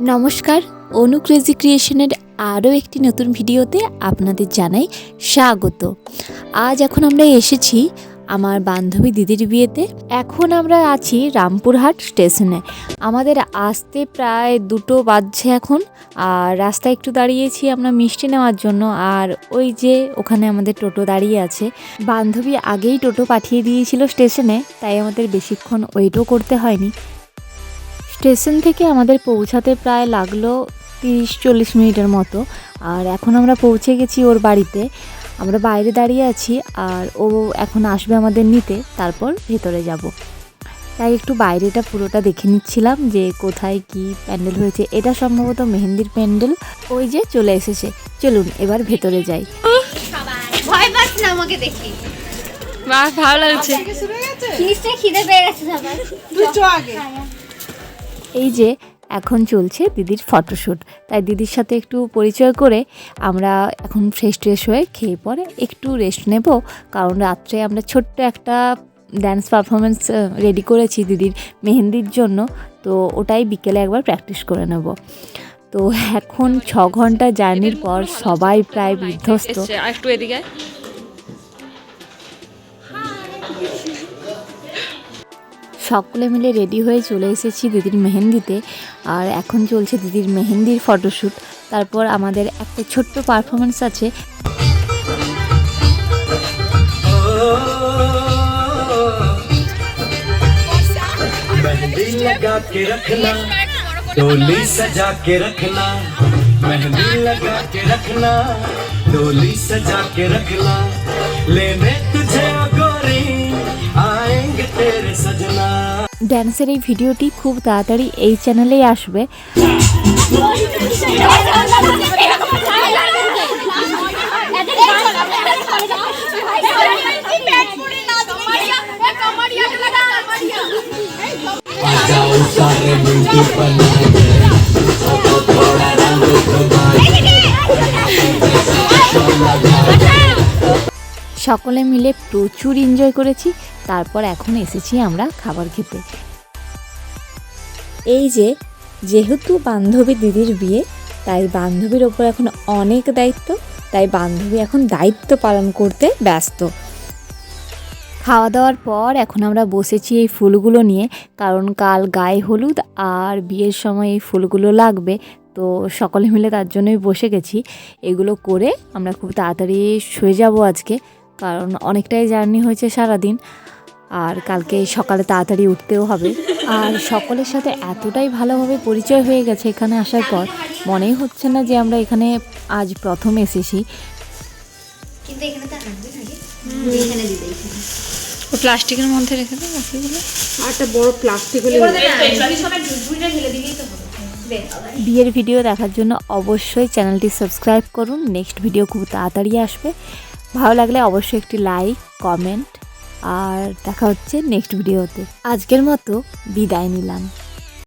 নমস্কার, অনু ক্রেজি ক্রিয়েশনের আরও একটি নতুন ভিডিওতে আপনাদের জানাই স্বাগত। আজ এখন আমরা এসেছি আমার বান্ধবী দিদির বিয়েতে। এখন আমরা আছি রামপুরহাট স্টেশনে। আমাদের আসতে প্রায় দুটো বাজছে এখন। আর রাস্তায় একটু দাঁড়িয়েছি আমরা মিষ্টি নেওয়ার জন্য। আর ওই যে ওখানে আমাদের টোটো দাঁড়িয়ে আছে। বান্ধবী আগেই টোটো পাঠিয়ে দিয়েছিল স্টেশনে, তাই আমাদের বেশিক্ষণ ওয়েটও করতে হয়নি। স্টেশন থেকে আমাদের পৌঁছাতে প্রায় লাগল তিরিশ চল্লিশ মিনিটের মতো। আর এখন আমরা পৌঁছে গেছি ওর বাড়িতে। আমরা বাইরে দাঁড়িয়ে আছি আর ও এখন আসবে আমাদের নিতে তারপর ভেতরে যাব। তাই একটু বাইরেটা পুরোটা দেখে নিচ্ছিলাম যে কোথায় কি প্যান্ডেল হয়েছে। এটা সম্ভবত মেহেন্দির প্যান্ডেল। ওই যে চলে এসেছে। চলুন এবার ভেতরে যাই। ভয় পাস না আমাকে দেখি। বাহ ভালো লাগছে। খিদে পেয়ে গেছে সবার। এই যে এখন চলছে দিদির ফটোশ্যুট তাই দিদির সাথে একটু পরিচয় করে আমরা এখন ফ্রেশ ট্রেশ হয়ে খেয়ে পরে একটু রেস্ট নেব। কারণ রাত্রে আমরা ছোট্ট একটা ড্যান্স পারফরমেন্স রেডি করেছি দিদির মেহেন্দির জন্য। তো ওটাই বিকেলে একবার প্র্যাকটিস করে নেব। তো এখন ছ ঘণ্টা জার্নির পর সবাই প্রায় বিধ্বস্ত। একটু এদিকে সকলে মিলে রেডি হয়ে চলে এসেছি দিদির মেহেন্দিতে আর এখন চলছে দিদির মেহেন্দির ফটোশ্যুট তারপর আমাদের একটা ছোট্ট পারফরমেন্স আছে मेहंदी लगा के रखना डोली सजा के रखना मेहंदी लगा के रखना डोली सजा के रखना लेने तुझे ড্যান্সের এই ভিডিওটি খুব তাড়াতাড়ি এই চ্যানেলেই আসবে जाओ सारे मिलके बनाए সকলে মিলে প্রচুর এনজয় করেছি। তারপর এখন এসেছি আমরা খাবার খেতে। এই যে, যেহেতু বান্ধবী দিদির বিয়ে, তাই বান্ধবীর ওপর এখন অনেক দায়িত্ব, তাই বান্ধবী এখন দায়িত্ব পালন করতে ব্যস্ত। খাওয়া দাওয়ার পর এখন আমরা বসেছি এই ফুলগুলো নিয়ে, কারণ কাল গায়ে হলুদ আর বিয়ের সময় এই ফুলগুলো লাগবে, তো সকলে মিলে তার জন্যই বসে গেছি। এগুলো করে আমরা খুব তাড়াতাড়ি শুয়ে যাব আজকে। কারণ অনেকটাই জার্নি হয়েছে সারাদিন আর কালকে সকালে তাড়াতাড়ি উঠতেও হবে। আর সকলের সাথে এতটাই ভালোভাবে পরিচয় হয়ে গেছে এখানে আসার পর মনেই হচ্ছে না যে আমরা এখানে আজ প্রথম এসেছি। কিন্তু এখানে তো এখানে ও প্লাস্টিকের মধ্যে রেখে দেবো বাকিগুলো আর একটা বড় প্লাস্টিক হলে বিয়ের ভিডিও দেখার জন্য অবশ্যই চ্যানেলটি সাবস্ক্রাইব করুন। নেক্সট ভিডিও খুব তাড়াতাড়ি আসবে। ভালো লাগলে অবশ্যই একটি লাইক কমেন্ট আর দেখা হচ্ছে নেক্সট ভিডিওতে আজকের মতো বিদায় নিলাম।